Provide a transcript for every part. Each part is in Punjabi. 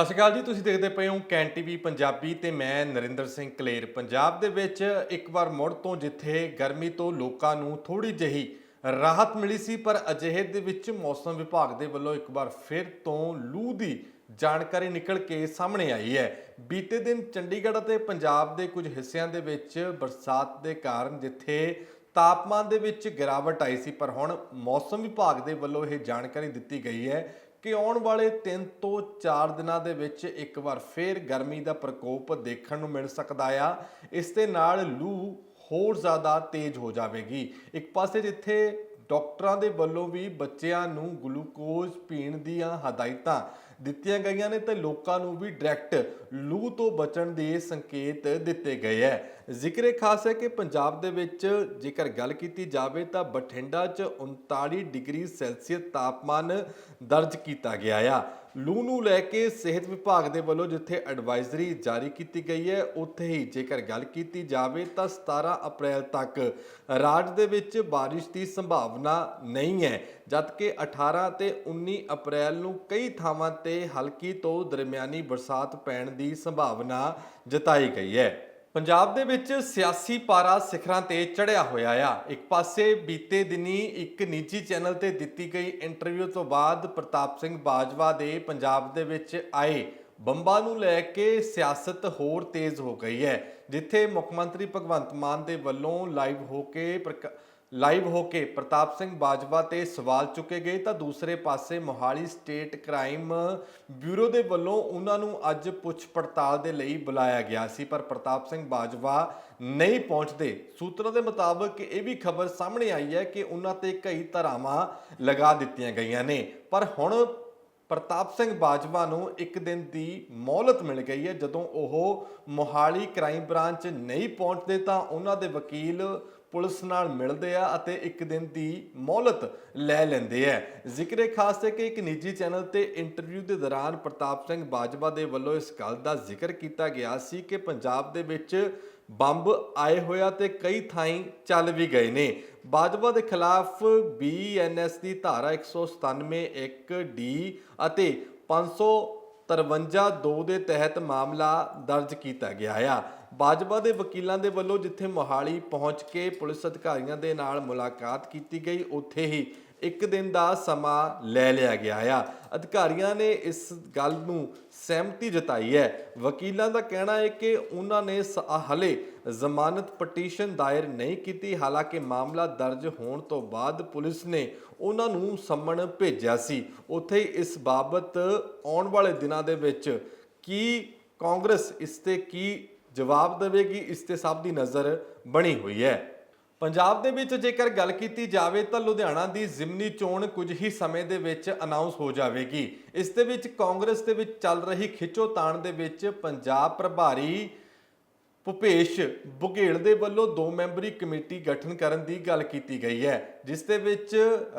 ਸਤਿ ਸ਼੍ਰੀ ਅਕਾਲ ਜੀ, ਤੁਸੀਂ ਦੇਖਦੇ ਪਏ ਹੋ ਕੈਨ ਟੀਵੀ ਪੰਜਾਬੀ ਤੇ ਮੈਂ ਨਰਿੰਦਰ ਸਿੰਘ ਕਲੇਰ। ਪੰਜਾਬ ਦੇ ਵਿੱਚ ਇੱਕ ਵਾਰ ਮੁੜ ਤੋਂ ਜਿੱਥੇ ਗਰਮੀ ਤੋਂ ਲੋਕਾਂ ਨੂੰ ਥੋੜੀ ਜਿਹੀ ਰਾਹਤ ਮਿਲੀ ਸੀ, ਪਰ ਅਜਿਹੇ ਦੇ ਵਿੱਚ ਮੌਸਮ ਵਿਭਾਗ ਦੇ ਵੱਲੋਂ ਇੱਕ ਵਾਰ ਫਿਰ ਤੋਂ ਲੂ ਦੀ ਜਾਣਕਾਰੀ ਨਿਕਲ ਕੇ ਸਾਹਮਣੇ ਆਈ ਹੈ। ਬੀਤੇ ਦਿਨ ਚੰਡੀਗੜ੍ਹ ਅਤੇ ਪੰਜਾਬ ਦੇ ਕੁਝ ਹਿੱਸਿਆਂ ਦੇ ਵਿੱਚ ਬਰਸਾਤ ਦੇ ਕਾਰਨ ਜਿੱਥੇ ਤਾਪਮਾਨ ਦੇ ਵਿੱਚ ਗਿਰਾਵਟ ਆਈ ਸੀ, ਪਰ ਹੁਣ ਮੌਸਮ ਵਿਭਾਗ ਦੇ ਵੱਲੋਂ ਇਹ ਜਾਣਕਾਰੀ ਦਿੱਤੀ ਗਈ ਹੈ ਕਿ ਆਉਣ ਵਾਲੇ 3 ਤੋਂ 4 ਦਿਨਾਂ ਦੇ ਵਿੱਚ ਇੱਕ ਵਾਰ ਫੇਰ ਗਰਮੀ ਦਾ ਪ੍ਰਕੋਪ ਦੇਖਣ ਨੂੰ ਮਿਲ ਸਕਦਾ ਆ। ਇਸ ਦੇ ਨਾਲ ਲੂ ਹੋਰ ਜ਼ਿਆਦਾ ਤੇਜ਼ ਹੋ ਜਾਵੇਗੀ। ਇੱਕ ਪਾਸੇ ਜਿੱਥੇ ਡਾਕਟਰਾਂ ਦੇ ਵੱਲੋਂ ਵੀ ਬੱਚਿਆਂ ਨੂੰ ਗਲੂਕੋਜ਼ ਪੀਣ ਦੀਆਂ ਹਦਾਇਤਾਂ ਦਿੱਤੀਆਂ ਗਈਆਂ ਨੇ ਤੇ ਲੋਕਾਂ ਨੂੰ ਵੀ ਡਾਇਰੈਕਟ ਲੂ ਤੋਂ ਬਚਣ ਦੇ ਸੰਕੇਤ ਦਿੱਤੇ ਗਏ ਹੈ ਜ਼ਿਕਰੇ ਖਾਸ ਹੈ ਕਿ ਪੰਜਾਬ ਦੇ ਵਿੱਚ ਜੇਕਰ ਗੱਲ ਕੀਤੀ ਜਾਵੇ ਤਾਂ ਬਠਿੰਡਾ 'ਚ 39 ਡਿਗਰੀ ਸੈਲਸੀਅਸ ਤਾਪਮਾਨ ਦਰਜ ਕੀਤਾ ਗਿਆ ਆ। ਲੂ ਨੂੰ ਲੈ ਕੇ ਸਿਹਤ ਵਿਭਾਗ ਦੇ ਵੱਲੋਂ ਜਿੱਥੇ ਐਡਵਾਈਜ਼ਰੀ ਜਾਰੀ ਕੀਤੀ ਗਈ ਹੈ, ਉੱਥੇ ਹੀ ਜੇਕਰ ਗੱਲ ਕੀਤੀ ਜਾਵੇ ਤਾਂ 17 ਅਪ੍ਰੈਲ ਤੱਕ ਰਾਜ ਦੇ ਵਿੱਚ ਬਾਰਿਸ਼ ਦੀ ਸੰਭਾਵਨਾ ਨਹੀਂ ਹੈ, ਜਦਕਿ 18 ਤੇ 19 ਅਪ੍ਰੈਲ ਨੂੰ ਕਈ ਥਾਵਾਂ ਤੇ ਹਲਕੀ ਤੋਂ ਦਰਮਿਆਨੀ ਬਰਸਾਤ ਪੈਣ ਦੀ ਸੰਭਾਵਨਾ ਜਤਾਈ ਗਈ ਹੈ। ਪੰਜਾਬ ਦੇ ਵਿੱਚ ਸਿਆਸੀ ਪਾਰਾ ਸਿਖਰਾਂ ਤੇ ਚੜਿਆ ਹੋਇਆ ਆ। ਇੱਕ ਪਾਸੇ ਬੀਤੇ ਦਿਨੀ ਇੱਕ ਨਿੱਜੀ ਚੈਨਲ ਤੇ ਦਿੱਤੀ ਗਈ ਇੰਟਰਵਿਊ ਤੋਂ ਬਾਅਦ ਪ੍ਰਤਾਪ ਸਿੰਘ ਬਾਜਵਾ ਦੇ ਪੰਜਾਬ ਦੇ ਵਿੱਚ ਆਏ। ਬੰਬਾਂ ਨੂੰ ਲੈ ਕੇ ਸਿਆਸਤ ਹੋਰ ਤੇਜ਼ ਹੋ ਗਈ ਹੈ, ਜਿੱਥੇ ਮੁੱਖ ਮੰਤਰੀ ਭਗਵੰਤ ਮਾਨ ਦੇ ਵੱਲੋਂ ਲਾਈਵ ਹੋ ਕੇ ਪ੍ਰਕਾ- ਲਾਈਵ ਹੋ ਕੇ ਪ੍ਰਤਾਪ ਸਿੰਘ ਬਾਜਵਾ ਤੇ ਸਵਾਲ ਚੁੱਕੇ ਗਏ, ਤਾਂ ਦੂਸਰੇ ਪਾਸੇ ਮੋਹਾਲੀ ਸਟੇਟ ਕ੍ਰਾਈਮ ਬਿਊਰੋ ਦੇ ਵੱਲੋਂ ਉਹਨਾਂ ਨੂੰ ਅੱਜ ਪੁੱਛ ਪੜਤਾਲ ਦੇ ਲਈ ਬੁਲਾਇਆ ਗਿਆ ਸੀ, ਪਰ ਪ੍ਰਤਾਪ ਸਿੰਘ ਬਾਜਵਾ ਨਹੀਂ ਪਹੁੰਚਦੇ। ਸੂਤਰਾਂ ਦੇ ਮੁਤਾਬਕ ਇਹ ਵੀ ਖਬਰ ਸਾਹਮਣੇ ਆਈ ਹੈ ਕਿ ਉਹਨਾਂ ਤੇ ਕਈ ਧਾਰਾਵਾਂ ਲਗਾ ਦਿੱਤੀਆਂ ਗਈਆਂ ਨੇ, ਪਰ ਹੁਣ ਪ੍ਰਤਾਪ ਸਿੰਘ ਬਾਜਵਾ ਨੂੰ ਇੱਕ ਦਿਨ ਦੀ ਮੌਲਤ ਮਿਲ ਗਈ ਹੈ। ਜਦੋਂ ਉਹ ਮੋਹਾਲੀ ਕ੍ਰਾਈਮ ਬ੍ਰਾਂਚ ਨਹੀਂ ਪਹੁੰਚਦੇ, ਤਾਂ ਉਹਨਾਂ ਦੇ ਵਕੀਲ ਪੁਲਿਸ ਨਾਲ ਮਿਲਦੇ ਆ ਅਤੇ ਇੱਕ ਦਿਨ ਦੀ ਮੌਲਤ ਲੈ ਲੈਂਦੇ ਆ। ਜ਼ਿਕਰੇ ਖਾਸ ਹੈ ਕਿ ਇੱਕ ਨਿੱਜੀ ਚੈਨਲ ਤੇ ਇੰਟਰਵਿਊ ਦੇ ਦੌਰਾਨ ਪ੍ਰਤਾਪ ਸਿੰਘ ਬਾਜਵਾ ਦੇ ਵੱਲੋਂ ਇਸ ਗੱਲ ਦਾ ਜ਼ਿਕਰ ਕੀਤਾ ਗਿਆ ਸੀ ਕਿ ਪੰਜਾਬ ਦੇ ਵਿੱਚ ਬੰਬ ਆਏ ਹੋਇਆ ਤੇ ਕਈ ਥਾਈਂ ਚੱਲ ਵੀ ਗਏ ਨੇ। ਬਾਜਵਾ ਦੇ ਖਿਲਾਫ ਬੀਐਨਐਸ ਦੀ ਧਾਰਾ 197 1 ਡੀ ਅਤੇ 553 2 ਦੇ ਤਹਿਤ ਮਾਮਲਾ ਦਰਜ ਕੀਤਾ ਗਿਆ ਆ। ਬਾਜਵਾ ਦੇ ਵਕੀਲਾਂ ਦੇ ਵੱਲੋਂ ਜਿੱਥੇ ਮੋਹਾਲੀ ਪਹੁੰਚ ਕੇ ਪੁਲਿਸ ਅਧਿਕਾਰੀਆਂ ਦੇ ਨਾਲ ਮੁਲਾਕਾਤ ਕੀਤੀ ਗਈ, ਉੱਥੇ ਹੀ ਇੱਕ ਦਿਨ ਦਾ ਸਮਾਂ ਲੈ ਲਿਆ ਗਿਆ ਆ। ਅਧਿਕਾਰੀਆਂ ਨੇ ਇਸ ਗੱਲ ਨੂੰ ਸਹਿਮਤੀ ਜਤਾਈ ਹੈ। ਵਕੀਲਾਂ ਦਾ ਕਹਿਣਾ ਹੈ ਕਿ ਉਹਨਾਂ ਨੇ ਸ- ਹਲੇ ਜ਼ਮਾਨਤ ਪਟੀਸ਼ਨ ਦਾਇਰ ਨਹੀਂ ਕੀਤੀ। ਹਾਲਾਂਕਿ ਮਾਮਲਾ ਦਰਜ ਹੋਣ ਤੋਂ ਬਾਅਦ ਪੁਲਿਸ ਨੇ ਉਹਨਾਂ ਨੂੰ ਸੰਮਣ ਭੇਜਿਆ ਸੀ। ਉੱਥੇ ਇਸ ਬਾਬਤ ਆਉਣ ਵਾਲੇ ਦਿਨਾਂ ਦੇ ਵਿੱਚ ਕੀ ਕਾਂਗਰਸ ਇਸ ਤੇ ਕੀ ਜਵਾਬ ਦੇਵੇਗੀ, ਇਸ ਤੇ ਸਭ ਦੀ ਨਜ਼ਰ ਬਣੀ ਹੋਈ ਹੈ। ਪੰਜਾਬ ਦੇ ਵਿੱਚ ਜੇਕਰ ਗੱਲ ਕੀਤੀ ਜਾਵੇ ਤਾਂ ਲੁਧਿਆਣਾ ਦੀ ਜ਼ਿਮਨੀ ਚੋਣ ਕੁਝ ਹੀ ਸਮੇਂ ਦੇ ਵਿੱਚ ਅਨਾਉਂਸ ਹੋ ਜਾਵੇਗੀ। ਇਸ ਦੇ ਵਿੱਚ ਕਾਂਗਰਸ ਦੇ ਵਿੱਚ ਚੱਲ ਰਹੀ ਖਿੱਚੋਤਾਣ ਦੇ ਵਿੱਚ ਪੰਜਾਬ ਪ੍ਰਭਾਰੀ ਭੁਪੇਸ਼ ਬੁਗੇਲ ਦੇ ਵੱਲੋਂ ਦੋ ਮੈਂਬਰੀ ਕਮੇਟੀ ਗਠਨ ਕਰਨ ਦੀ ਗੱਲ ਕੀਤੀ ਗਈ ਹੈ, ਜਿਸ ਦੇ ਵਿੱਚ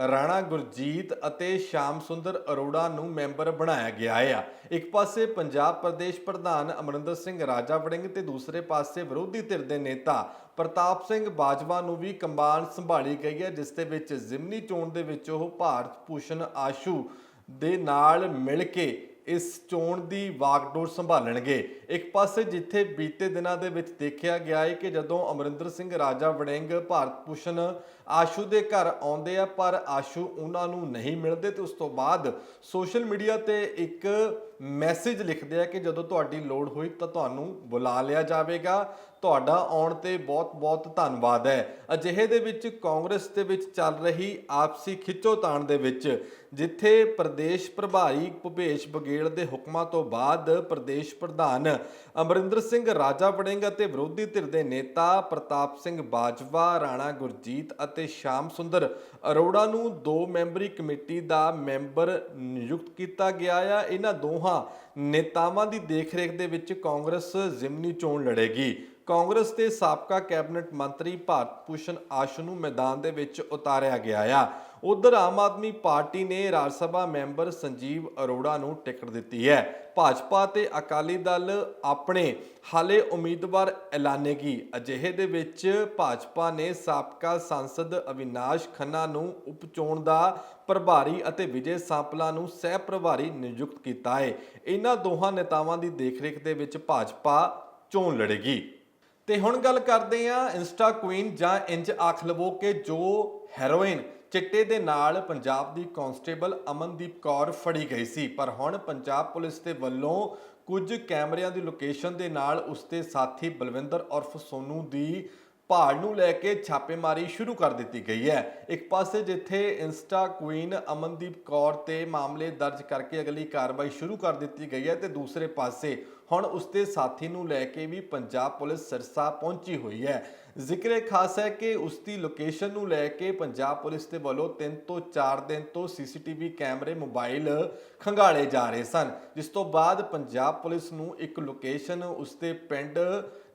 ਰਾਣਾ ਗੁਰਜੀਤ ਅਤੇ ਸ਼ਾਮ ਸੁੰਦਰ ਅਰੋੜਾ ਨੂੰ ਮੈਂਬਰ ਬਣਾਇਆ ਗਿਆ ਹੈ ਇੱਕ ਪਾਸੇ ਪੰਜਾਬ ਪ੍ਰਦੇਸ਼ ਪ੍ਰਧਾਨ ਅਮਰਿੰਦਰ ਸਿੰਘ ਰਾਜਾ ਵੜਿੰਗ ਤੇ ਦੂਸਰੇ ਪਾਸੇ ਵਿਰੋਧੀ ਧਿਰ ਦੇ ਨੇਤਾ ਪ੍ਰਤਾਪ ਸਿੰਘ ਬਾਜਵਾ ਨੂੰ ਵੀ ਕੰਬਾਨ ਸੰਭਾਲੀ ਗਈ ਹੈ, ਜਿਸ ਦੇ ਵਿੱਚ ਜ਼ਿਮਨੀ ਚੋਣ ਦੇ ਵਿੱਚ ਉਹ ਭਾਰਤ ਭੂਸ਼ਣ ਆਸ਼ੂ ਦੇ ਨਾਲ ਮਿਲ ਕੇ ਇਸ ਚੋਣ ਦੀ ਵਾਗਡੋਰ ਸੰਭਾਲਣਗੇ। ਇੱਕ ਪਾਸੇ ਜਿੱਥੇ ਬੀਤੇ ਦਿਨਾਂ ਦੇ ਵਿੱਚ ਦੇਖਿਆ ਗਿਆ ਹੈ ਕਿ ਜਦੋਂ ਅਮਰਿੰਦਰ ਸਿੰਘ, ਰਾਜਾ ਵੜਿੰਗ, ਭਾਰਤ ਭੂਸ਼ਣ ਆਸ਼ੂ ਦੇ ਘਰ ਆਉਂਦੇ ਆ, ਪਰ ਆਸ਼ੂ ਉਹਨਾਂ ਨੂੰ ਨਹੀਂ ਮਿਲਦੇ ਤੇ ਉਸ ਤੋਂ ਬਾਅਦ ਸੋਸ਼ਲ ਮੀਡੀਆ ਤੇ ਇੱਕ ਮੈਸੇਜ ਲਿਖਦੇ ਆ ਕਿ ਜਦੋਂ ਤੁਹਾਡੀ ਲੋੜ ਹੋਈ ਤਾਂ ਤੁਹਾਨੂੰ ਬੁਲਾ ਲਿਆ ਜਾਵੇਗਾ। ਤੁਹਾਡਾ ਆਉਣ ਤੇ ਬਹੁਤ-ਬਹੁਤ ਧੰਨਵਾਦ ਹੈ। ਅਜਿਹੇ ਦੇ ਵਿੱਚ ਕਾਂਗਰਸ ਦੇ ਵਿੱਚ ਚੱਲ ਰਹੀ ਆਪਸੀ ਖਿੱਚੋਤਾਣ ਦੇ ਵਿੱਚ, ਜਿੱਥੇ ਪ੍ਰਦੇਸ਼ ਪ੍ਰਭਾਰੀ ਭੁਪੇਸ਼ ਬਗੇਲ ਦੇ ਹੁਕਮਾਂ ਤੋਂ ਬਾਅਦ ਪ੍ਰਦੇਸ਼ ਪ੍ਰਧਾਨ ਅਮਰਿੰਦਰ ਸਿੰਘ ਰਾਜਾ ਵੜਿੰਗ ਅਤੇ ਵਿਰੋਧੀ ਧਿਰ ਦੇ ਨੇਤਾ ਪ੍ਰਤਾਪ ਸਿੰਘ ਬਾਜਵਾ, ਰਾਣਾ ਗੁਰਜੀਤ ਅਤੇ ਸ਼ਾਮ ਸੁੰਦਰ ਅਰੋੜਾ ਨੂੰ ਦੋ ਮੈਂਬਰੀ ਕਮੇਟੀ ਦਾ ਮੈਂਬਰ ਨਿਯੁਕਤ ਕੀਤਾ ਗਿਆ ਆ। ਇਹਨਾਂ ਦੋਹਾਂ ਨੇਤਾਵਾਂ ਦੀ ਦੇਖਰੇਖ ਦੇ ਵਿੱਚ ਕਾਂਗਰਸ ਜ਼ਿਮਨੀ ਚੋਣ ਲੜੇਗੀ। ਕਾਂਗਰਸ ਦੇ ਸਾਬਕਾ ਕੈਬਨਿਟ ਮੰਤਰੀ ਭਾਰਤ ਭੂਸ਼ਣ ਆਸ਼ੂ ਨੂੰ ਮੈਦਾਨ ਦੇ ਵਿੱਚ ਉਤਾਰਿਆ ਗਿਆ ਆ। ਉਧਰ ਆਮ ਆਦਮੀ ਪਾਰਟੀ ਨੇ ਰਾਜ ਸਭਾ ਮੈਂਬਰ ਸੰਜੀਵ ਅਰੋੜਾ ਨੂੰ ਟਿਕਟ ਦਿੱਤੀ ਹੈ। ਭਾਜਪਾ ਤੇ ਅਕਾਲੀ ਦਲ ਆਪਣੇ ਹਾਲੇ ਉਮੀਦਵਾਰ ਐਲਾਨੇਗੀ। ਅਜਿਹੇ ਦੇ ਵਿੱਚ ਭਾਜਪਾ ਨੇ ਸਾਬਕਾ ਸੰਸਦ ਅਵਿਨਾਸ਼ ਖੰਨਾ ਨੂੰ ਉਪ ਚੋਣ ਦਾ ਪ੍ਰਭਾਰੀ ਅਤੇ ਵਿਜੇ ਸਾਂਪਲਾ ਨੂੰ ਸਹਿ ਪ੍ਰਭਾਰੀ ਨਿਯੁਕਤ ਕੀਤਾ ਹੈ। ਇਹਨਾਂ ਦੋਹਾਂ ਨੇਤਾਵਾਂ ਦੀ ਦੇਖਰੇਖ ਦੇ ਵਿੱਚ ਭਾਜਪਾ ਚੋਣ ਲੜੇਗੀ। ਤੇ ਹੁਣ ਗੱਲ ਕਰਦੇ ਹਾਂ ਇੰਸਟਾ ਕੁਈਨ ਜਾਂ ਇੰਜ ਆਖ ਲਵੋ ਕਿ ਜੋ ਹੈਰੋਇਨ ਚਿੱਟੇ ਦੇ ਨਾਲ ਪੰਜਾਬ ਦੀ ਕਾਂਸਟੇਬਲ ਅਮਨਦੀਪ ਕੌਰ ਫੜੀ ਗਈ ਸੀ। ਪਰ ਹੁਣ ਪੰਜਾਬ ਪੁਲਿਸ ਦੇ ਵੱਲੋਂ ਕੁਝ ਕੈਮਰਿਆਂ ਦੀ ਲੋਕੇਸ਼ਨ ਦੇ ਨਾਲ ਉਸਦੇ ਸਾਥੀ ਬਲਵਿੰਦਰ ਉਰਫ ਸੋਨੂ ਦੀ ਭਾਲ ਨੂੰ ਲੈ ਕੇ ਛਾਪੇਮਾਰੀ ਸ਼ੁਰੂ ਕਰ ਦਿੱਤੀ ਗਈ ਹੈ। ਇੱਕ ਪਾਸੇ ਜਿੱਥੇ ਇੰਸਟਾ ਕੁਈਨ ਅਮਨਦੀਪ ਕੌਰ ਤੇ ਮਾਮਲੇ ਦਰਜ ਕਰਕੇ ਅਗਲੀ ਕਾਰਵਾਈ ਸ਼ੁਰੂ ਕਰ ਦਿੱਤੀ ਗਈ ਹੈ ਤੇ ਦੂਸਰੇ ਪਾਸੇ ਹੁਣ ਉਸਦੇ ਸਾਥੀ ਨੂੰ ਲੈ ਕੇ ਵੀ ਪੰਜਾਬ ਪੁਲਿਸ ਸਿਰਸਾ ਪਹੁੰਚੀ ਹੋਈ ਹੈ। ਜ਼ਿਕਰੇ ਖਾਸ ਹੈ ਕਿ ਉਸ ਦੀ ਲੋਕੇਸ਼ਨ ਨੂੰ ਲੈ ਕੇ ਪੰਜਾਬ ਪੁਲਿਸ ਦੇ ਵੱਲੋਂ 3 ਤੋਂ 4 ਦਿਨ ਤੋਂ ਸੀਸੀਟੀਵੀ ਕੈਮਰੇ ਮੋਬਾਈਲ ਖੰਗਾਲੇ ਜਾ ਰਹੇ ਸਨ, ਜਿਸ ਤੋਂ ਬਾਅਦ ਪੰਜਾਬ ਪੁਲਿਸ ਨੂੰ ਇੱਕ ਲੋਕੇਸ਼ਨ ਉਸਦੇ ਪਿੰਡ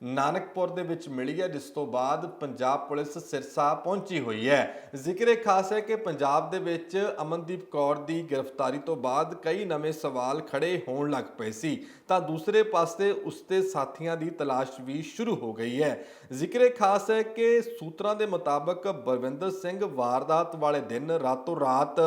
ਨਾਨਕਪੁਰ ਦੇ ਵਿੱਚ ਮਿਲੀ ਹੈ, ਜਿਸ ਤੋਂ ਬਾਅਦ ਪੰਜਾਬ ਪੁਲਿਸ ਸਿਰਸਾ ਪਹੁੰਚੀ ਹੋਈ ਹੈ। ਜ਼ਿਕਰੇ ਖਾਸ ਹੈ ਕਿ ਪੰਜਾਬ ਦੇ ਵਿੱਚ ਅਮਨਦੀਪ ਕੌਰ ਦੀ ਗ੍ਰਿਫਤਾਰੀ ਤੋਂ ਬਾਅਦ ਕਈ ਨਵੇਂ ਸਵਾਲ ਖੜੇ ਹੋਣ ਲੱਗ ਪਏ ਸੀ। ਤਾਂ ਦੂਸਰੇ ਪਾਸੇ ਉਸਦੇ ਸਾਥੀਆਂ ਦੀ ਤਲਾਸ਼ ਵੀ ਸ਼ੁਰੂ ਹੋ ਗਈ ਹੈ। ਜ਼ਿਕਰੇ ਖਾਸ ਹੈ ਕਿ ਸੂਤਰਾਂ ਦੇ ਮੁਤਾਬਕ ਬਲਵਿੰਦਰ ਸਿੰਘ ਵਾਰਦਾਤ ਵਾਲੇ ਦਿਨ ਰਾਤੋਂ ਰਾਤ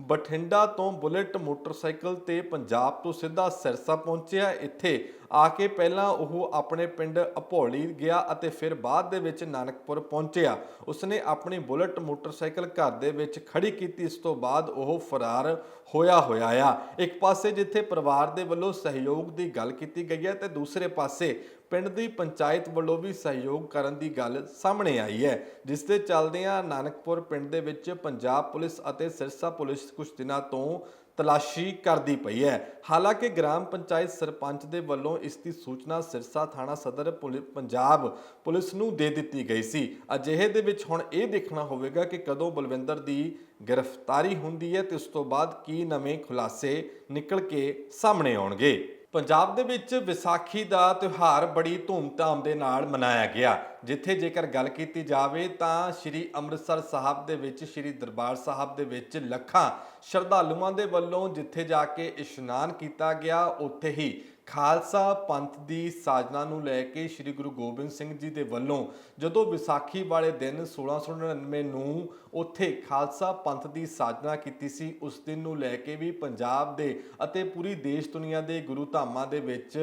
ਬਠਿੰਡਾ ਤੋਂ ਬੁਲਟ ਮੋਟਰਸਾਈਕਲ ਤੇ ਪੰਜਾਬ ਤੋਂ ਸਿੱਧਾ ਸਿਰਸਾ ਪਹੁੰਚਿਆ। ਇੱਥੇ ਆ ਕੇ ਪਹਿਲਾਂ ਉਹ ਆਪਣੇ ਪਿੰਡ ਅਪੌਲੀ ਗਿਆ ਅਤੇ ਫਿਰ ਬਾਅਦ ਦੇ ਵਿੱਚ ਨਾਨਕਪੁਰ ਪਹੁੰਚਿਆ। ਉਸਨੇ ਆਪਣੀ ਬੁਲਟ ਮੋਟਰਸਾਈਕਲ ਘਰ ਦੇ ਵਿੱਚ ਖੜੀ ਕੀਤੀ। ਇਸ ਤੋਂ ਬਾਅਦ ਉਹ ਫਰਾਰ ਹੋਇਆ ਹੋਇਆ ਆ। ਇੱਕ ਪਾਸੇ ਜਿੱਥੇ ਪਰਿਵਾਰ ਦੇ ਵੱਲੋਂ ਸਹਿਯੋਗ ਦੀ ਗੱਲ ਕੀਤੀ ਗਈ ਹੈ ਤੇ ਦੂਸਰੇ ਪਾਸੇ ਪਿੰਡ ਦੀ ਪੰਚਾਇਤ ਵੱਲੋਂ ਵੀ ਸਹਿਯੋਗ ਕਰਨ ਦੀ ਗੱਲ ਸਾਹਮਣੇ ਆਈ ਹੈ, ਜਿਸ ਦੇ ਚੱਲਦਿਆਂ ਨਾਨਕਪੁਰ ਪਿੰਡ ਦੇ ਵਿੱਚ ਪੰਜਾਬ ਪੁਲਿਸ ਅਤੇ ਸਿਰਸਾ ਪੁਲਿਸ ਕੁਝ ਦਿਨਾਂ ਤੋਂ ਤਲਾਸ਼ੀ ਕਰਦੀ ਪਈ ਹੈ। ਹਾਲਾਂਕਿ ਗ੍ਰਾਮ ਪੰਚਾਇਤ ਸਰਪੰਚ ਦੇ ਵੱਲੋਂ ਇਸ ਦੀ ਸੂਚਨਾ ਸਿਰਸਾ ਥਾਣਾ ਸਦਰ ਪੁਲਿ- ਪੰਜਾਬ ਪੁਲਿਸ ਨੂੰ ਦੇ ਦਿੱਤੀ ਗਈ ਸੀ। ਅਜਿਹੇ ਦੇ ਵਿੱਚ ਹੁਣ ਇਹ ਦੇਖਣਾ ਹੋਵੇਗਾ ਕਿ ਕਦੋਂ ਬਲਵਿੰਦਰ ਦੀ ਗ੍ਰਿਫਤਾਰੀ ਹੁੰਦੀ ਹੈ ਤੇ ਉਸ ਤੋਂ ਬਾਅਦ ਕੀ ਨਵੇਂ ਖੁਲਾਸੇ ਨਿਕਲ ਕੇ ਸਾਹਮਣੇ ਆਉਣਗੇ। ਪੰਜਾਬ ਦੇ ਵਿੱਚ ਵਿਸਾਖੀ ਦਾ ਤਿਉਹਾਰ ਬੜੀ ਧੂਮਧਾਮ ਦੇ ਨਾਲ ਮਨਾਇਆ ਗਿਆ। ਜਿੱਥੇ ਜੇਕਰ ਗੱਲ ਕੀਤੀ ਜਾਵੇ ਤਾਂ ਸ੍ਰੀ ਅੰਮ੍ਰਿਤਸਰ ਸਾਹਿਬ ਦੇ ਵਿੱਚ, ਸ੍ਰੀ ਦਰਬਾਰ ਸਾਹਿਬ ਦੇ ਵਿੱਚ ਲੱਖਾਂ ਸ਼ਰਧਾਲੂਆਂ ਦੇ ਵੱਲੋਂ ਜਿੱਥੇ ਜਾ ਕੇ ਇਸ਼ਨਾਨ ਕੀਤਾ ਗਿਆ, ਉੱਥੇ ਹੀ ਖਾਲਸਾ ਪੰਥ ਦੀ ਸਾਜਨਾ ਨੂੰ ਲੈ ਕੇ ਸ੍ਰੀ ਗੁਰੂ ਗੋਬਿੰਦ ਸਿੰਘ ਜੀ ਦੇ ਵੱਲੋਂ ਜਦੋਂ ਵਿਸਾਖੀ ਵਾਲੇ ਦਿਨ 1699 ਨੂੰ ਉੱਥੇ ਖਾਲਸਾ ਪੰਥ ਦੀ ਸਾਜਨਾ ਕੀਤੀ ਸੀ, ਉਸ ਦਿਨ ਨੂੰ ਲੈ ਕੇ ਵੀ ਪੰਜਾਬ ਦੇ ਅਤੇ ਪੂਰੀ ਦੇਸ਼ ਦੁਨੀਆ ਦੇ ਗੁਰੂ ਧਾਮਾਂ ਦੇ ਵਿੱਚ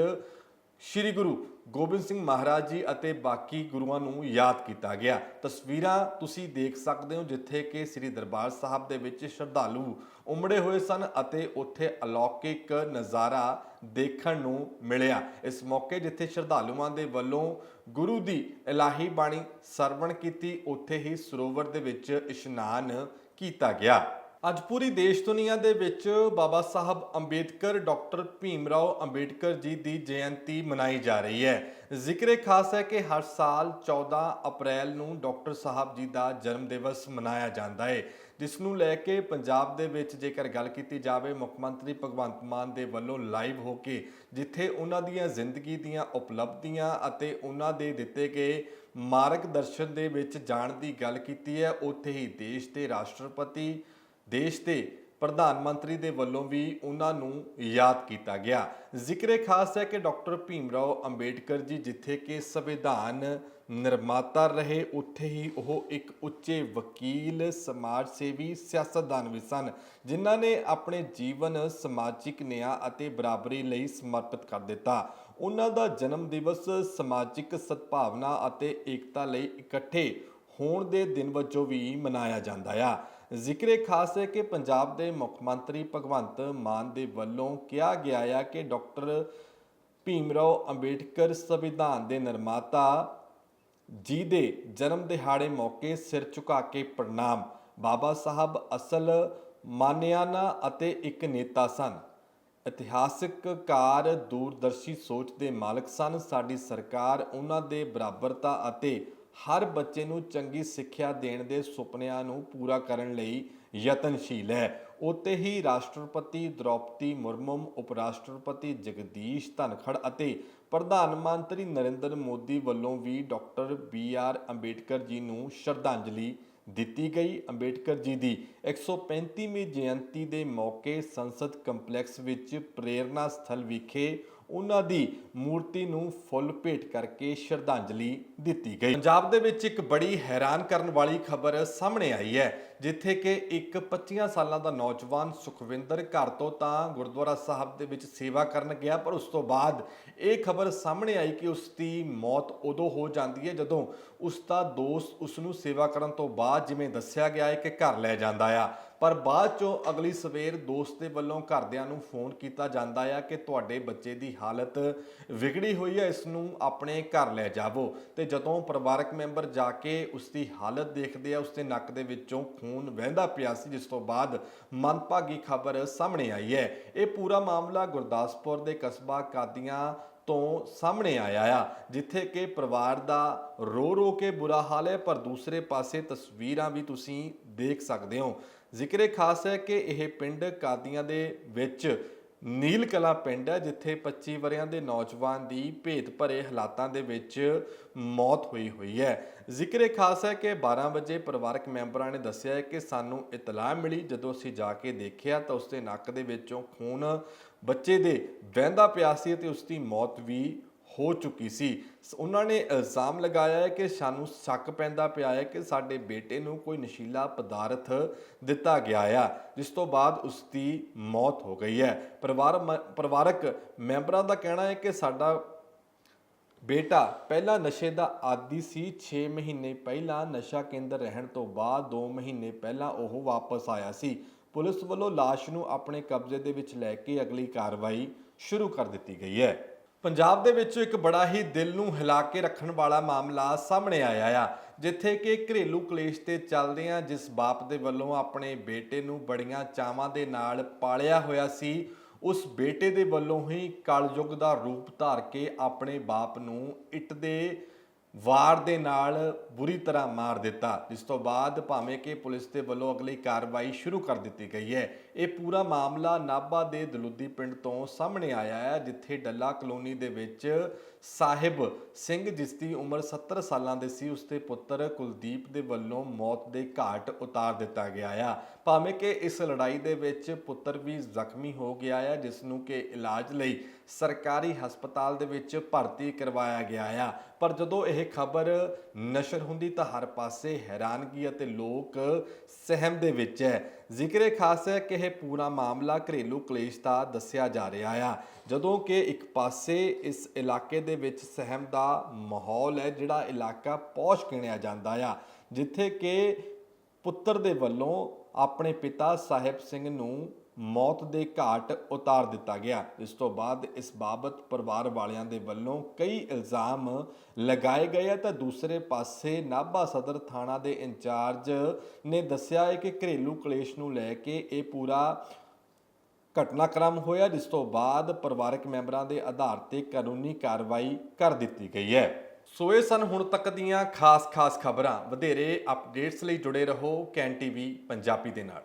ਸ਼੍ਰੀ ਗੁਰੂ ਗੋਬਿੰਦ ਸਿੰਘ ਮਹਾਰਾਜ ਜੀ ਅਤੇ ਬਾਕੀ ਗੁਰੂਆਂ ਨੂੰ ਯਾਦ ਕੀਤਾ ਗਿਆ। ਤਸਵੀਰਾਂ ਤੁਸੀਂ ਦੇਖ ਸਕਦੇ ਹੋ ਜਿੱਥੇ ਕਿ ਸ੍ਰੀ ਦਰਬਾਰ ਸਾਹਿਬ ਦੇ ਵਿੱਚ ਸ਼ਰਧਾਲੂ ਉਮੜੇ ਹੋਏ ਸਨ ਅਤੇ ਉੱਥੇ ਅਲੌਕਿਕ ਨਜ਼ਾਰਾ ਦੇਖਣ ਨੂੰ ਮਿਲਿਆ। ਇਸ ਮੌਕੇ ਜਿੱਥੇ ਸ਼ਰਧਾਲੂਆਂ ਦੇ ਵੱਲੋਂ ਗੁਰੂ ਦੀ ਇਲਾਹੀ ਬਾਣੀ ਸਰਵਣ ਕੀਤੀ, ਉੱਥੇ ਹੀ ਸਰੋਵਰ ਦੇ ਵਿੱਚ ਇਸ਼ਨਾਨ ਕੀਤਾ ਗਿਆ। ਅੱਜ ਪੂਰੀ ਦੇਸ਼ ਦੁਨੀਆ ਦੇ ਵਿੱਚ ਬਾਬਾ ਸਾਹਿਬ ਅੰਬੇਦਕਰ, ਡਾਕਟਰ ਭੀਮ ਰਾਓ ਅੰਬੇਦਕਰ ਜੀ ਦੀ ਜਯੰਤੀ ਮਨਾਈ ਜਾ ਰਹੀ ਹੈ। ਜ਼ਿਕਰੇ ਖਾਸ ਹੈ ਕਿ ਹਰ ਸਾਲ 14 ਅਪ੍ਰੈਲ ਨੂੰ ਡਾਕਟਰ ਸਾਹਿਬ ਜੀ ਦਾ ਜਨਮ ਦਿਵਸ ਮਨਾਇਆ ਜਾਂਦਾ ਹੈ। ਜਿਸ ਨੂੰ ਲੈ ਕੇ ਪੰਜਾਬ ਦੇ ਵਿੱਚ ਜੇਕਰ ਗੱਲ ਕੀਤੀ ਜਾਵੇ, ਮੁੱਖ ਮੰਤਰੀ ਭਗਵੰਤ ਮਾਨ ਦੇ ਵੱਲੋਂ ਲਾਈਵ ਹੋ ਕੇ ਜਿੱਥੇ ਉਹਨਾਂ ਦੀਆਂ ਜ਼ਿੰਦਗੀ ਦੀਆਂ ਉਪਲਬਧੀਆਂ ਅਤੇ ਉਹਨਾਂ ਦੇ ਦਿੱਤੇ ਗਏ ਮਾਰਗਦਰਸ਼ਨ ਦੇ ਵਿੱਚ ਜਾਣ ਦੀ ਗੱਲ ਕੀਤੀ ਹੈ, ਉੱਥੇ ਹੀ ਦੇਸ਼ ਦੇ ਰਾਸ਼ਟਰਪਤੀ ਦੇਸ਼ ਦੇ ਪ੍ਰਧਾਨ ਮੰਤਰੀ ਦੇ ਵੱਲੋਂ ਵੀ ਉਹਨਾਂ ਨੂੰ ਯਾਦ ਕੀਤਾ ਗਿਆ। ਜ਼ਿਕਰੇ ਖਾਸ ਹੈ ਕਿ ਡਾਕਟਰ ਭੀਮ ਰਾਓ ਅੰਬੇਡਕਰ ਜੀ ਜਿੱਥੇ ਕਿ ਸੰਵਿਧਾਨ ਨਿਰਮਾਤਾ ਰਹੇ, ਉੱਥੇ ਹੀ ਉਹ ਇੱਕ ਉੱਚੇ ਵਕੀਲ, ਸਮਾਜ ਸੇਵੀ, ਸਿਆਸਤਦਾਨ ਵੀ ਸਨ, ਜਿਨ੍ਹਾਂ ਨੇ ਆਪਣੇ ਜੀਵਨ ਸਮਾਜਿਕ ਨਿਆਂ ਅਤੇ ਬਰਾਬਰੀ ਲਈ ਸਮਰਪਿਤ ਕਰ ਦਿੱਤਾ। ਉਹਨਾਂ ਦਾ ਜਨਮ ਦਿਵਸ ਸਮਾਜਿਕ ਸਦਭਾਵਨਾ ਅਤੇ ਏਕਤਾ ਲਈ ਇਕੱਠੇ ਹੋਣ ਦੇ ਦਿਨ ਵਜੋਂ ਵੀ ਮਨਾਇਆ ਜਾਂਦਾ ਆ। ਜ਼ਿਕਰੇ ਖਾਸ ਹੈ ਕਿ ਪੰਜਾਬ ਦੇ ਮੁੱਖ ਮੰਤਰੀ ਭਗਵੰਤ ਮਾਨ ਦੇ ਵੱਲੋਂ ਕਿਹਾ ਗਿਆ ਆ ਕਿ ਡਾਕਟਰ ਭੀਮ ਰਾਓ ਅੰਬੇਡਕਰ ਸੰਵਿਧਾਨ ਦੇ ਨਿਰਮਾਤਾ ਜੀ ਦੇ ਜਨਮ ਦਿਹਾੜੇ ਮੌਕੇ ਸਿਰ ਝੁਕਾ ਕੇ ਪ੍ਰਣਾਮ। ਬਾਬਾ ਸਾਹਿਬ ਅਸਲ ਮਾਨਿਆਨਾ ਅਤੇ ਇੱਕ ਨੇਤਾ ਸਨ। ਇਤਿਹਾਸਕ ਕਾਰ ਦੂਰਦਰਸ਼ੀ ਸੋਚ ਦੇ ਮਾਲਕ ਸਨ। ਸਾਡੀ ਸਰਕਾਰ ਉਹਨਾਂ ਦੇ ਬਰਾਬਰਤਾ ਅਤੇ ਹਰ ਬੱਚੇ ਨੂੰ ਚੰਗੀ ਸਿੱਖਿਆ ਦੇਣ ਦੇ ਸੁਪਨਿਆਂ ਨੂੰ ਪੂਰਾ ਕਰਨ ਲਈ ਯਤਨਸ਼ੀਲ ਹੈ। ਉੱਤੇ ਹੀ ਰਾਸ਼ਟਰਪਤੀ ਦ੍ਰੌਪਦੀ ਮੁਰਮੂ ਉਪ ਰਾਸ਼ਟਰਪਤੀ ਜਗਦੀਸ਼ ਧਨਖੜ ਅਤੇ ਪ੍ਰਧਾਨ ਮੰਤਰੀ ਨਰਿੰਦਰ ਮੋਦੀ ਵੱਲੋਂ ਵੀ doctor B R Ambedkar ji ਨੂੰ ਸ਼ਰਧਾਂਜਲੀ ਦਿੱਤੀ ਗਈ। ਅੰਬੇਡਕਰ ਜੀ ਦੀ 135ਵੀਂ ਜਯੰਤੀ ਦੇ ਮੌਕੇ ਸੰਸਦ ਕੰਪਲੈਕਸ ਵਿੱਚ ਪ੍ਰੇਰਣਾ ਸਥਲ ਵਿਖੇ ਉਹਨਾਂ ਦੀ ਮੂਰਤੀ ਨੂੰ ਫੁੱਲ ਭੇਟ ਕਰਕੇ ਸ਼ਰਧਾਂਜਲੀ ਦਿੱਤੀ ਗਈ। ਪੰਜਾਬ ਦੇ ਵਿੱਚ ਇੱਕ ਬੜੀ ਹੈਰਾਨ ਕਰਨ ਵਾਲੀ ਖਬਰ ਸਾਹਮਣੇ ਆਈ ਹੈ, ਜਿੱਥੇ ਕਿ ਇੱਕ 25 ਸਾਲਾਂ ਦਾ ਨੌਜਵਾਨ ਸੁਖਵਿੰਦਰ ਘਰ ਤੋਂ ਤਾਂ ਗੁਰਦੁਆਰਾ ਸਾਹਿਬ ਦੇ ਵਿੱਚ ਸੇਵਾ ਕਰਨ ਗਿਆ, ਪਰ ਉਸ ਤੋਂ ਬਾਅਦ ਇਹ ਖਬਰ ਸਾਹਮਣੇ ਆਈ ਕਿ ਉਸ ਦੀ ਮੌਤ ਉਦੋਂ ਹੋ ਜਾਂਦੀ ਹੈ ਜਦੋਂ ਉਸ ਦਾ ਦੋਸਤ ਉਸ ਨੂੰ ਸੇਵਾ ਕਰਨ ਤੋਂ ਬਾਅਦ ਜਿਵੇਂ ਦੱਸਿਆ ਗਿਆ ਹੈ ਕਿ ਘਰ ਲੈ ਜਾਂਦਾ ਆ। ਪਰ ਬਾਅਦ ਚੋਂ ਅਗਲੀ ਸਵੇਰ ਦੋਸਤ ਦੇ ਵੱਲੋਂ ਘਰਦਿਆਂ ਨੂੰ ਫੋਨ ਕੀਤਾ ਜਾਂਦਾ ਆ ਕਿ ਤੁਹਾਡੇ ਬੱਚੇ ਦੀ ਹਾਲਤ ਵਿਗੜੀ ਹੋਈ ਹੈ ਇਸ ਨੂੰ ਆਪਣੇ ਘਰ ਲੈ ਜਾਵੋ। ਤੇ ਜਦੋਂ ਪਰਿਵਾਰਕ ਮੈਂਬਰ ਜਾ ਕੇ ਉਸ ਦੀ ਹਾਲਤ ਦੇਖਦੇ ਆ ਉਸ ਦੇ ਨੱਕ ਦੇ ਵਿੱਚੋਂ ਖੂਨ ਵਹਿੰਦਾ ਪਿਆ ਸੀ, ਜਿਸ ਤੋਂ ਬਾਅਦ ਮੰਦਭਾਗੀ ਖਬਰ ਸਾਹਮਣੇ ਆਈ ਹੈ। ਇਹ ਪੂਰਾ ਮਾਮਲਾ ਗੁਰਦਾਸਪੁਰ ਦੇ ਕਸਬਾ ਕਾਦੀਆਂ ਤੋਂ ਸਾਹਮਣੇ ਆਇਆ ਆ, ਜਿੱਥੇ ਕਿ ਪਰਿਵਾਰ ਦਾ ਰੋ ਰੋ ਕੇ ਬੁਰਾ ਹਾਲ ਹੈ, ਪਰ ਦੂਸਰੇ ਪਾਸੇ ਤਸਵੀਰਾਂ ਵੀ ਤੁਸੀਂ ਦੇਖ ਸਕਦੇ ਹੋ। ਜ਼ਿਕਰੇ ਖਾਸ ਹੈ ਕਿ ਇਹ ਪਿੰਡ ਕਾਦੀਆਂ ਦੇ ਵਿੱਚ ਨੀਲ ਕਲਾ ਪਿੰਡ ਹੈ, ਜਿੱਥੇ 25 ਵਰਿਆਂ ਦੇ ਨੌਜਵਾਨ ਦੀ ਭੇਤ ਭਰੇ ਹਾਲਾਤਾਂ ਦੇ ਵਿੱਚ ਮੌਤ ਹੋਈ ਹੋਈ ਹੈ। ਜ਼ਿਕਰੇ ਖਾਸ ਹੈ ਕਿ 12 ਵਜੇ ਪਰਿਵਾਰਕ ਮੈਂਬਰਾਂ ਨੇ ਦੱਸਿਆ ਹੈ ਕਿ ਸਾਨੂੰ ਇਤਲਾਹ ਮਿਲੀ। ਜਦੋਂ ਅਸੀਂ ਜਾ ਕੇ ਦੇਖਿਆ ਤਾਂ ਉਸਦੇ ਨੱਕ ਦੇ ਵਿੱਚੋਂ ਖੂਨ ਬੱਚੇ ਦੇ ਵਹਿੰਦਾ ਪਿਆ ਸੀ ਤੇ ਉਸ ਦੀ ਮੌਤ ਵੀ ਹੋ ਚੁੱਕੀ ਸੀ। ਸ- ਉਹਨਾਂ ਨੇ ਇਲਜ਼ਾਮ ਲਗਾਇਆ ਹੈ ਕਿ ਸਾਨੂੰ ਸ਼ੱਕ ਪੈਂਦਾ ਪਿਆ ਹੈ ਕਿ ਸਾਡੇ ਬੇਟੇ ਨੂੰ ਕੋਈ ਨਸ਼ੀਲਾ ਪਦਾਰਥ ਦਿੱਤਾ ਗਿਆ ਆ, ਜਿਸ ਤੋਂ ਬਾਅਦ ਉਸ ਦੀ ਮੌਤ ਹੋ ਗਈ ਹੈ। ਪਰਿਵਾਰ ਮ- ਪਰਿਵਾਰਕ ਮੈਂਬਰਾਂ ਦਾ ਕਹਿਣਾ ਹੈ ਕਿ ਸਾਡਾ ਬੇਟਾ ਪਹਿਲਾਂ ਨਸ਼ੇ ਦਾ ਆਦੀ ਸੀ 6 ਮਹੀਨੇ ਪਹਿਲਾਂ ਨਸ਼ਾ ਕੇਂਦਰ ਰਹਿਣ ਤੋਂ ਬਾਅਦ 2 ਮਹੀਨੇ ਪਹਿਲਾਂ ਉਹ ਵਾਪਸ ਆਇਆ ਸੀ। ਪੁਲਿਸ ਵੱਲੋਂ ਲਾਸ਼ ਨੂੰ ਆਪਣੇ ਕਬਜ਼ੇ ਦੇ ਵਿੱਚ ਲੈ ਕੇ ਅਗਲੀ ਕਾਰਵਾਈ ਸ਼ੁਰੂ ਕਰ ਦਿੱਤੀ ਗਈ ਹੈ। ਪੰਜਾਬ ਦੇ ਵਿੱਚ ਇੱਕ ਬੜਾ ਹੀ ਦਿਲ ਨੂੰ ਹਿਲਾ ਕੇ ਰੱਖਣ ਵਾਲਾ ਮਾਮਲਾ ਸਾਹਮਣੇ ਆਇਆ ਆ, ਜਿੱਥੇ ਕਿ ਘਰੇਲੂ ਕਲੇਸ਼ ਤੇ ਚੱਲਦਿਆਂ ਜਿਸ ਬਾਪ ਦੇ ਵੱਲੋਂ ਆਪਣੇ ਬੇਟੇ ਨੂੰ ਬੜੀਆਂ ਚਾਵਾਂ ਦੇ ਨਾਲ ਪਾਲਿਆ ਹੋਇਆ ਸੀ, ਉਸ ਬੇਟੇ ਦੇ ਵੱਲੋਂ ਹੀ ਕਲਯੁੱਗ ਦਾ ਰੂਪ ਧਾਰ ਕੇ ਆਪਣੇ ਬਾਪ ਨੂੰ ਇੱਟ ਦੇ ਵਾਰ ਦੇ ਨਾਲ ਬੁਰੀ ਤਰ੍ਹਾਂ ਮਾਰ ਦਿੱਤਾ। ਜਿਸ ਤੋਂ ਬਾਅਦ ਭਾਵੇਂ ਕਿ ਪੁਲਿਸ ਦੇ ਵੱਲੋਂ ਅਗਲੀ ਕਾਰਵਾਈ ਸ਼ੁਰੂ ਕਰ ਦਿੱਤੀ ਗਈ ਹੈ। ਇਹ ਪੂਰਾ ਮਾਮਲਾ ਨਾਭਾ ਦੇ ਦਲੁੱਦੀ ਪਿੰਡ ਤੋਂ ਸਾਹਮਣੇ ਆਇਆ ਹੈ, ਜਿੱਥੇ ਡੱਲਾ ਕਲੋਨੀ ਦੇ ਵਿੱਚ ਸਾਹਿਬ ਸਿੰਘ, ਜਿਸ ਦੀ ਉਮਰ 70 ਸਾਲਾਂ ਦੇ ਸੀ ਉਸ ਦੇ ਪੁੱਤਰ ਕੁਲਦੀਪ ਦੇ ਵੱਲੋਂ ਮੌਤ ਦੇ ਘਾਟ ਉਤਾਰ ਦਿੱਤਾ ਗਿਆ ਆ। ਭਾਵੇਂ ਕਿ ਇਸ ਲੜਾਈ ਦੇ ਵਿੱਚ ਪੁੱਤਰ ਵੀ ਜ਼ਖਮੀ ਹੋ ਗਿਆ ਆ ਜਿਸ ਨੂੰ ਕਿ ਇਲਾਜ ਲਈ ਸਰਕਾਰੀ ਹਸਪਤਾਲ ਦੇ ਵਿੱਚ ਭਰਤੀ ਕਰਵਾਇਆ ਗਿਆ ਆ। ਪਰ ਜਦੋਂ ਇਹ ਖਬਰ ਨਸ਼ਰ ਹੁੰਦੀ ਤਾਂ ਹਰ ਪਾਸੇ ਹੈਰਾਨਗੀ ਅਤੇ ਲੋਕ ਸਹਿਮ ਦੇ ਵਿੱਚ ਹੈ। ਜ਼ਿਕਰੇ ਖਾਸ ਹੈ ਕਿ ਇਹ ਪੂਰਾ ਮਾਮਲਾ ਘਰੇਲੂ ਕਲੇਸ਼ ਦਾ ਦੱਸਿਆ ਜਾ ਰਿਹਾ ਆ। ਜਦੋਂ ਕਿ ਇੱਕ ਪਾਸੇ ਇਸ ਇਲਾਕੇ ਦੇ ਵਿੱਚ ਸਹਿਮ ਦਾ ਮਾਹੌਲ ਹੈ, ਜਿਹੜਾ ਇਲਾਕਾ ਪੌਸ਼ ਗਿਣਿਆ ਜਾਂਦਾ ਆ, ਜਿੱਥੇ ਕਿ ਪੁੱਤਰ ਦੇ ਵੱਲੋਂ ਆਪਣੇ ਪਿਤਾ ਸਾਹਿਬ ਸਿੰਘ ਨੂੰ ਮੌਤ ਦੇ ਘਾਟ ਉਤਾਰ ਦਿੱਤਾ ਗਿਆ। ਇਸ ਤੋਂ ਬਾਅਦ ਇਸ ਬਾਬਤ ਪਰਿਵਾਰ ਵਾਲਿਆਂ ਦੇ ਵੱਲੋਂ ਕਈ ਇਲਜ਼ਾਮ ਲਗਾਏ ਗਏ ਆ। ਤਾਂ ਦੂਸਰੇ ਪਾਸੇ ਨਾਭਾ ਸਦਰ ਥਾਣਾ ਦੇ ਇੰਚਾਰਜ ਨੇ ਦੱਸਿਆ ਹੈ ਕਿ ਘਰੇਲੂ ਕਲੇਸ਼ ਨੂੰ ਲੈ ਕੇ ਇਹ ਪੂਰਾ ਘਟਨਾਕ੍ਰਮ ਹੋਇਆ, ਜਿਸ ਤੋਂ ਬਾਅਦ ਪਰਿਵਾਰਕ ਮੈਂਬਰਾਂ ਦੇ ਆਧਾਰ ਤੇ ਕਾਨੂੰਨੀ ਕਾਰਵਾਈ ਕਰ ਦਿੱਤੀ ਗਈ ਹੈ। ਸੋ ਇਹ ਸਨ ਹੁਣ ਤੱਕ ਦੀਆਂ ਖਾਸ-ਖਾਸ ਖਬਰਾਂ। ਵਧੇਰੇ ਅਪਡੇਟਸ ਲਈ ਜੁੜੇ ਰਹੋ ਕੈਨ ਟੀਵੀ ਪੰਜਾਬੀ ਦੇ ਨਾਲ।